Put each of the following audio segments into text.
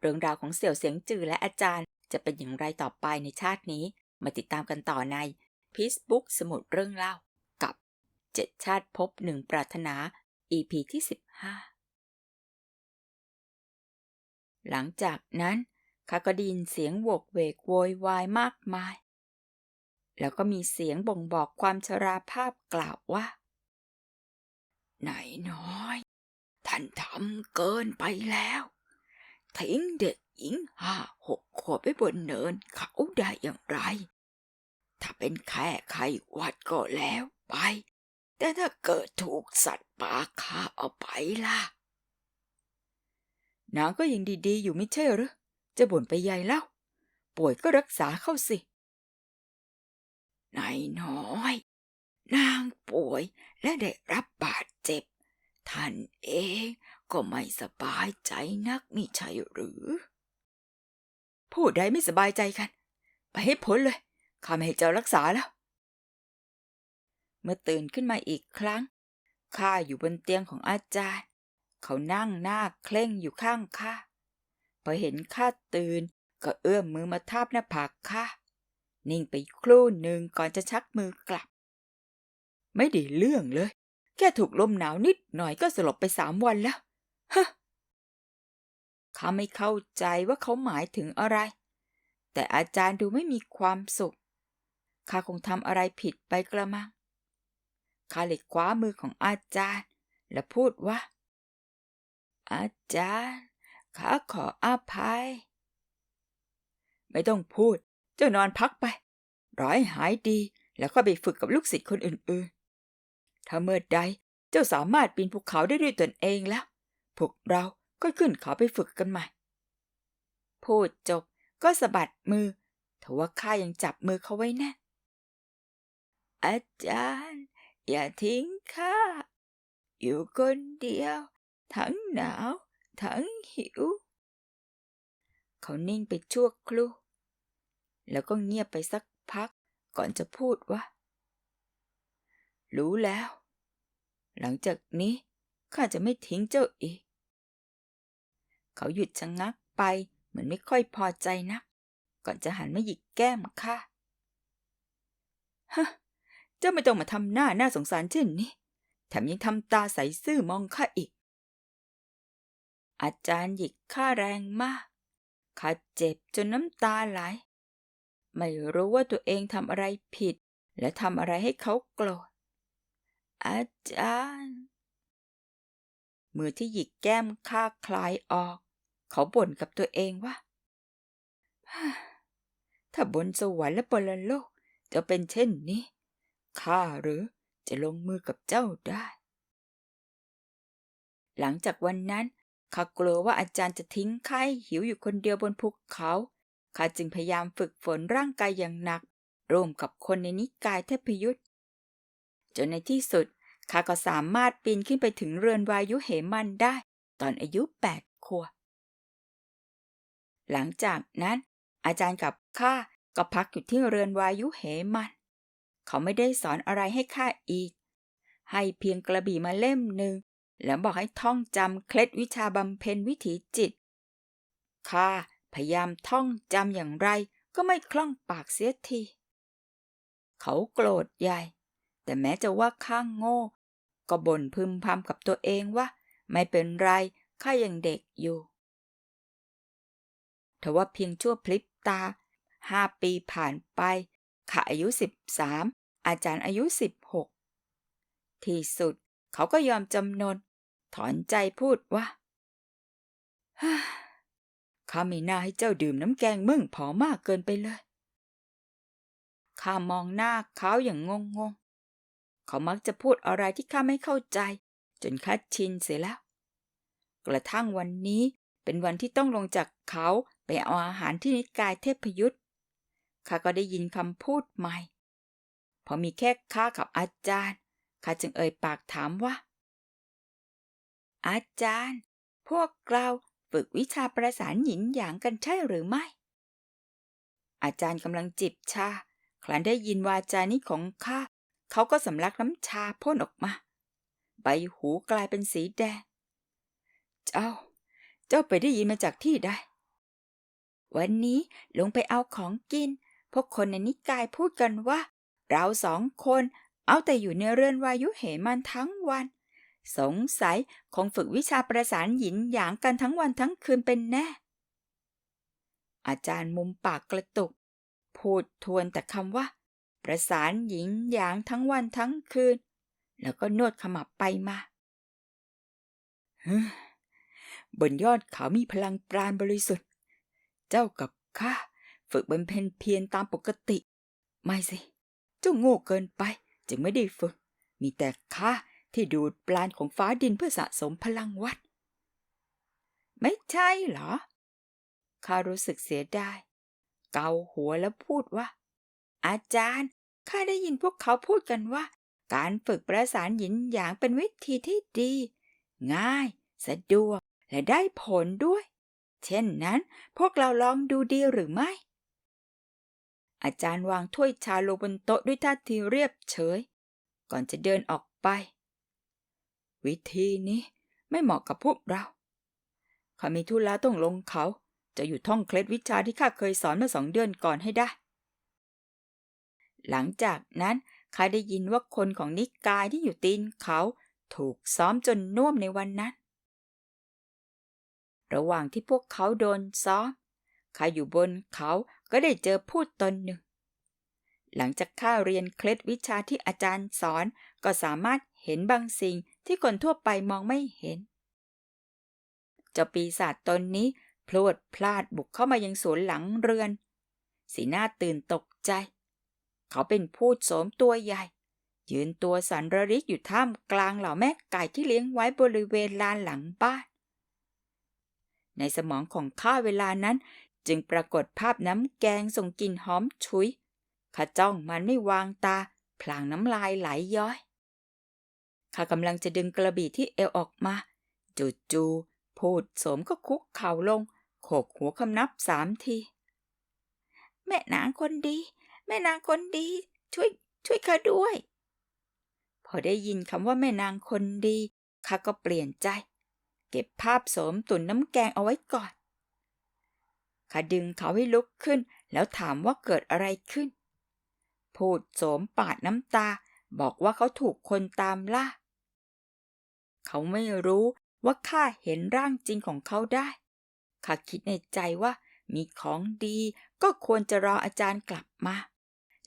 เรื่องราวของเสี่ยวเสียงจือและอาจารย์ จะเป็นอย่างไรต่อไปในชาตินี้ มาติดตามกันต่อในพีซบุ๊กสมุดเรื่องเล่า กับเจ็ดชาติพบหนึ่งปรารถนา EP ที่ 15 หลังจากนั้นข้าก็ได้ยินเสียงโวกเวกโวยวายมากมาย แล้วก็มีเสียงบ่งบอกความชราภาพกล่าวว่านายน้อย ท่านทำเกินไปแล้ว ทิ้งเด็กหญิงห้าหกขวบไปบนเนินเขาได้อย่างไร ถ้าเป็นแค่ไข้หวัดก็แล้วไป แต่ถ้าเกิดถูกสัตว์ป่าคาบเอาไปล่ะนางก็ยังดีๆ อยู่ไม่ใช่หรือจะบ่นไปใหญ่แล้วป่วยก็รักษาเข้าสินายน้อย นางป่วยและได้รับบาดเจ็บ ท่านเอง ก็ไม่สบายใจนักมิใช่หรือ ผู้ใดไม่สบายใจกัน ไปให้พ้นเลยข้าไม่ให้เจ้ารักษาแล้ว เมื่อตื่นขึ้นมาอีกครั้งข้าอยู่บนเตียงของอาจารย์ เขานั่งหน้าเคร่งอยู่ข้างข้าพอเห็นข้าตื่นก็เอื้อมมือมาทาบหน้าผากข้านิ่งไปครู่หนึ่งก่อนจะชักมือกลับ ไม่ได้เรื่องเลย แค่ถูกลมหนาวนิดหน่อยก็สลบไปสามวันแล้ว ฮะข้าไม่เข้าใจว่าเขาหมายถึงอะไร แต่อาจารย์ดูไม่มีความสุข ข้าคงทำอะไรผิดไปกระมัง ข้าเลยคว้ามือของอาจารย์ และพูดว่า อาจารย์ ข้าขออภัย ไม่ต้องพูด เจ้านอนพักไป ร้อยหายดี แล้วก็ไปฝึกกับลูกศิษย์คนอื่นๆ ถ้าเมื่อใด เจ้าสามารถปีนภูเขาได้ด้วยตนเองแล้ว พวกเราก็ขึ้นเขาไปฝึกกันใหม่ พูดจบก็สะบัดมือทว่าข้ายังจับมือเขาไว้แน่นอาจารย์ อย่าทิ้งข้า อยู่คนเดียว ทั้งหนาว ทั้งหิว เขานิ่งไปชั่วครู่แล้วก็เงียบไปสักพักก่อนจะพูดว่า รู้แล้ว หลังจากนี้ข้าจะไม่ทิ้งเจ้าอีก เขาหยุดชะงักไปเหมือนไม่ค่อยพอใจนัก ก่อนจะหันมาหยิกแก้มข้าฮะเจ้าไม่ต้องมาทำหน้าน่าสงสารเช่นนี้ แถมยังทำตาใสซื่อมองข้าอีก อาจารย์หยิกข้าแรงมากข้าเจ็บจนน้ำตาไหล ไม่รู้ว่าตัวเองทำอะไรผิด และทำอะไรให้เขาโกรธ อาจารย์ มือที่หยิกแก้มข้าคลายออก เขาบ่นกับตัวเองว่า ถ้าบนสวรรค์และปรโลกจะเป็นเช่นนี้ ข้าหรือจะลงมือกับเจ้าได้ หลังจากวันนั้นข้ากลัวว่าอาจารย์จะทิ้งข้าหิวอยู่คนเดียวบนภูเขาข้าจึงพยายามฝึกฝนร่างกายอย่างหนัก ร่วมกับคนในนิกายเทพยุทธ์จนในที่สุดข้าก็สามารถปีนขึ้นไปถึงเรือนวายุเหมันได้ ตอนอายุแปดขวบ หลังจากนั้น อาจารย์กับข้าก็พักอยู่ที่เรือนวายุเหมัน เขาไม่ได้สอนอะไรให้ข้าอีก ให้เพียงกระบี่มาเล่มหนึ่ง แล้วบอกให้ท่องจำเคล็ดวิชาบำเพ็ญวิถีจิต ข้าพยายามท่องจำอย่างไรก็ไม่คล่องปากเสียที เขาโกรธใหญ่ แต่แม้จะว่าข้างโง่ ก็บ่นพึมพำกับตัวเองว่า ไม่เป็นไรข้ายังเด็กอยู่ ทว่าเพียงชั่วพลิบตาห้าปีผ่านไปข้าอายุสิบสามอาจารย์อายุสิบหกที่สุดเขาก็ยอมจำนน ถอนใจพูดว่าข้าไม่น่าให้เจ้าดื่มน้ำแกงมึ่งผอมากเกินไปเลย ข้ามองหน้าเขาอย่างงงงๆเขามักจะพูดอะไรที่ข้าไม่เข้าใจ จนคัดชินเสียแล้ว กระทั่งวันนี้ เป็นวันที่ต้องลงจากเขาไปเอาอาหารที่นิกายเทพยุทธ์ข้าก็ได้ยินคำพูดใหม่ พอมีแค่ข้ากับอาจารย์ข้าจึงเอ่ยปากถามว่า อาจารย์ พวกเราฝึกวิชาประสานหยินหยางกันใช่หรือไม่ อาจารย์กำลังจิบชา ครั้นได้ยินวาจานี้ของข้าเขาก็สำลักน้ำชาพ่นออกมา ใบหูกลายเป็นสีแดง เจ้า เจ้าไปได้ยินมาจากที่ใด วันนี้ลงไปเอาของกิน พวกคนในนิกายพูดกันว่า เราสองคนเอาแต่อยู่ในเรือนวายุเหมันทั้งวัน สงสัยคงฝึกวิชาประสานหยินหยางกันทั้งวันทั้งคืนเป็นแน่ อาจารย์มุมปากกระตุก พูดทวนแต่คำว่า ประสานหยินหยางทั้งวันทั้งคืน แล้วก็นวดขมับไปมาฮ บนยอดเขามีพลังปราณบริสุทธิ์ เจ้ากับข้าฝึกบำเพ็ญเพียรตามปกติ ไม่สิ เจ้าโง่เกินไป จึงไม่ได้ฝึก มีแต่ข้าที่ดูดปราณของฟ้าดินเพื่อสะสมพลังวัด ไม่ใช่เหรอ ข้ารู้สึกเสียดาย เกาหัวแล้วพูดว่า อาจารย์ข้าได้ยินพวกเขาพูดกันว่า การฝึกประสานหยินหยางเป็นวิธีที่ดี ง่าย สะดวก และได้ผลด้วย เช่นนั้นพวกเราลองดูดีหรือไม่ อาจารย์วางถ้วยชาลงบนโต๊ะด้วยท่าทีเรียบเฉย ก่อนจะเดินออกไป วิธีนี้ไม่เหมาะกับพวกเราข้ามีธุระต้องลงเขา จะอยู่ท่องเคล็ดวิชาที่ข้าเคยสอนเมื่อสองเดือนก่อนให้ได้ หลังจากนั้นข้าได้ยินว่าคนของนิกายที่อยู่ตีนเขาถูกซ้อมจนน่วมในวันนั้น ระหว่างที่พวกเขาโดนซ้อมข้าอยู่บนเขาก็ได้เจอพูดตนหนึ่ง หลังจากข้าเรียนเคล็ดวิชาที่อาจารย์สอนก็สามารถเห็นบางสิ่งที่คนทั่วไปมองไม่เห็น เจ้าปีศาจตนนี้พลวดพลาดบุกเข้ามายังสวนหลังเรือน สีหน้าตื่นตกใจ เขาเป็นพูดโสมตัวใหญ่ ยืนตัวสันระริกอยู่ท่ามกลางเหล่าแม่ไก่ที่เลี้ยงไว้บริเวณลานหลังบ้าน ในสมองของข้าเวลานั้น จึงปรากฏภาพน้ำแกงส่งกลิ่นหอมฉุยข้าจ้องมันไม่วางตา พลางน้ำลายไหลย้อย ข้ากำลังจะดึงกระบี่ที่เอวออกมา จู่ๆพูดโสมก็คุกเข่าลง โขกหัวคำนับสามที แม่นางคนดี แม่นางคนดี ช่วย ช่วยข้าด้วย พอได้ยินคำว่าแม่นางคนดีข้าก็เปลี่ยนใจ เก็บภาพโสมตุ่นน้ำแกงเอาไว้ก่อนข้าดึงเขาให้ลุกขึ้น แล้วถามว่าเกิดอะไรขึ้น พูดโสมปาดน้ำตา บอกว่าเขาถูกคนตามล่า เขาไม่รู้ว่าข้าเห็นร่างจริงของเขาได้ ข้าคิดในใจว่ามีของดีก็ควรจะรออาจารย์กลับมา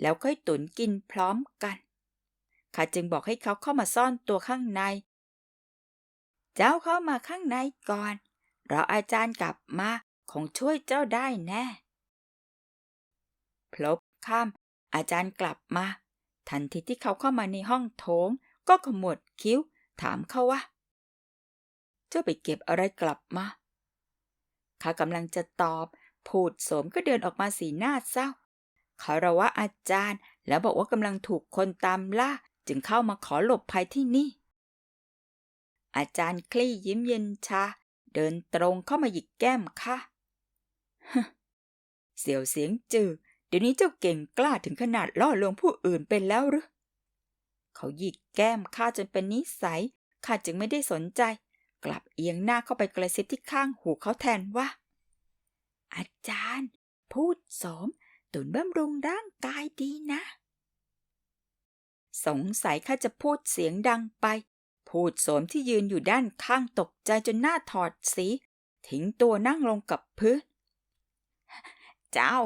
แล้วค่อยตุนกินพร้อมกัน ข้าจึงบอกให้เขาเข้ามาซ่อนตัวข้างใน เจ้าเข้ามาข้างในก่อนรออาจารย์กลับมาคงช่วยเจ้าได้แน่ พลบค่ำอาจารย์กลับมา ทันทีที่เขาเข้ามาในห้องโถง ก็ขมวดคิ้ว ถามเขาว่า เจ้าไปเก็บอะไรกลับมา ข้ากำลังจะตอบ พูดโสมก็เดินออกมาสีหน้าเศร้าเขาระวะอาจารย์แล้วบอกว่ากำลังถูกคนตามล่า จึงเข้ามาขอหลบภัยที่นี่ อาจารย์คลี่ยิ้มเย็นชา เดินตรงเข้ามาหยิกแก้มข้าเสียวเสียงจือ เดี๋ยวนี้เจ้าเก่งกล้าถึงขนาดล่อลวงผู้อื่นเป็นแล้วหรือ เขาหยิกแก้มข้าจนเป็นนิสัย ข้าจึงไม่ได้สนใจ กลับเอียงหน้าเข้าไปกระซิบที่ข้างหูเขาแทนว่า อาจารย์ พูดสม ตุนบำรุงร่างกายดีนะ สงสัยข้าจะพูดเสียงดังไป พูดโสมที่ยืนอยู่ด้านข้างตกใจจนหน้าถอดสี ทิ้งตัวนั่งลงกับพื้น เจ้า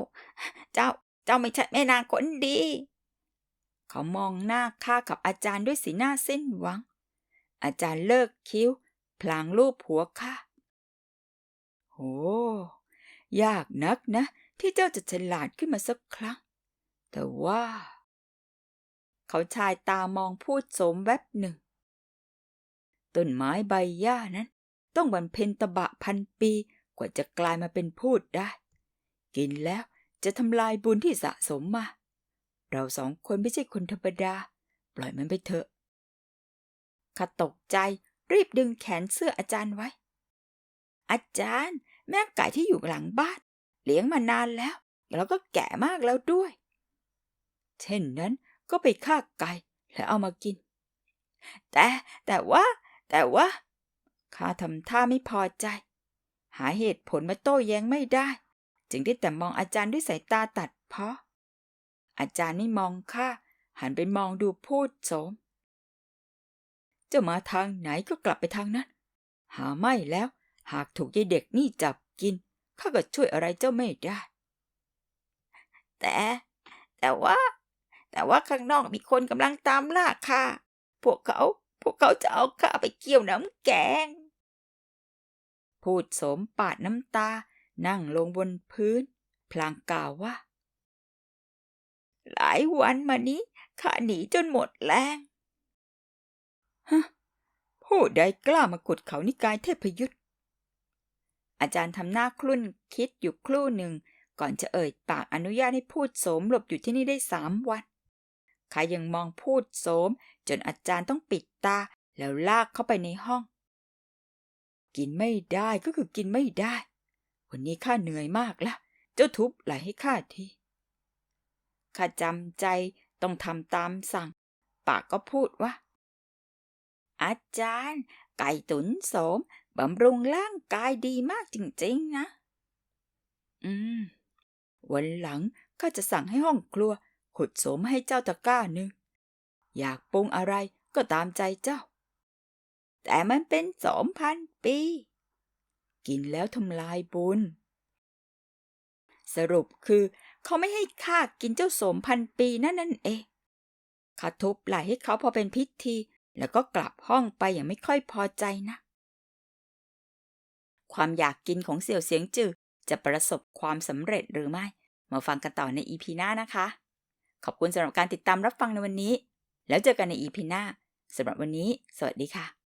เจ้า เจ้าไม่ใช่แม่นางคนดี เขามองหน้าข้ากับอาจารย์ด้วยสีหน้าสิ้นหวัง อาจารย์เลิกคิ้ว พลางรูปหัวข้าโหยากนักนะ ที่เจ้าจะฉลาดขึ้นมาสักครั้ง แต่ว่า เขาชายตามองพูดโสมแวบหนึ่ง ต้นไม้ใบหญ้านั้น ต้องบรรเพ็ญตบะพันปีกว่าจะกลายมาเป็นพูดได้ กินแล้วจะทำลายบุญที่สะสมมา เราสองคนไม่ใช่คนธรรมดา ปล่อยมันไปเถอะข้าตกใจรีบดึงแขนเสื้ออาจารย์ไว้ อาจารย์ แม่ไก่ที่อยู่หลังบ้าน เลี้ยงมานานแล้ว แล้วก็แก่มากแล้วด้วย เช่นนั้นก็ไปฆ่าไก่แล้วเอามากิน แต่แต่ว่า แต่ว่าข้าทำท่าไม่พอใจ หาเหตุผลมาโต้แย้งไม่ได้ จึงได้แต่มองอาจารย์ด้วยสายตาตัดเพาะ อาจารย์ไม่มองข้าหันไปมองดูพูดโสม เจ้ามาทางไหนก็กลับไปทางนั้น หาไม่แล้ว หากถูกยายเด็กนี่จับกินข้าก็ช่วยอะไรเจ้าไม่ได้ แต่ แต่ว่า แต่ว่าข้างนอกมีคนกำลังตามล่าข้าพวกเขา พวกเขาจะเอาข้าไปเกี่ยวน้ำแกง พูดโสมปาดน้ำตา นั่งลงบนพื้น พลางกล่าวว่า หลายวันมานี้ข้าหนีจนหมดแรงฮะผู้ใดกล้ามากดเขานิกายเทพยุทธอาจารย์ทำหน้าครุ่นคิดอยู่ครู่หนึ่ง ก่อนจะเอ่ยปากอนุญาตให้พูดโสมหลบอยู่ที่นี่ได้สามวัน ข้ายังมองพูดโสม จนอาจารย์ต้องปิดตา แล้วลากเข้าไปในห้อง กินไม่ได้ก็คือกินไม่ได้ วันนี้ข้าเหนื่อยมากแล้วเจ้าทุบไหลให้ข้าทีข้าจำใจต้องทำตามสั่ง ปากก็พูดว่า อาจารย์ ไก่ตุ๋นโสมบำรุงร่างกายดีมากจริงๆนะ อืม วันหลังข้าจะสั่งให้ห้องครัว ขุดสมให้เจ้าตะกร้าหนึ่ง อยากปรุงอะไรก็ตามใจเจ้า แต่มันเป็นสองพันปี กินแล้วทำลายบุญ สรุปคือเขาไม่ให้ข้ากินเจ้าสมพันปีนั่นนั่นเองข้าทุบไหล่ให้เขาพอเป็นพิธี แล้วก็กลับห้องไปอย่างไม่ค่อยพอใจนะ ความอยากกินของเสี่ยวเสียงจือจะประสบความสำเร็จหรือไม่ มาฟังกันต่อในอีพีหน้านะคะ ขอบคุณสำหรับการติดตามรับฟังในวันนี้ แล้วเจอกันในอีพีหน้าสำหรับวันนี้ สวัสดีค่ะ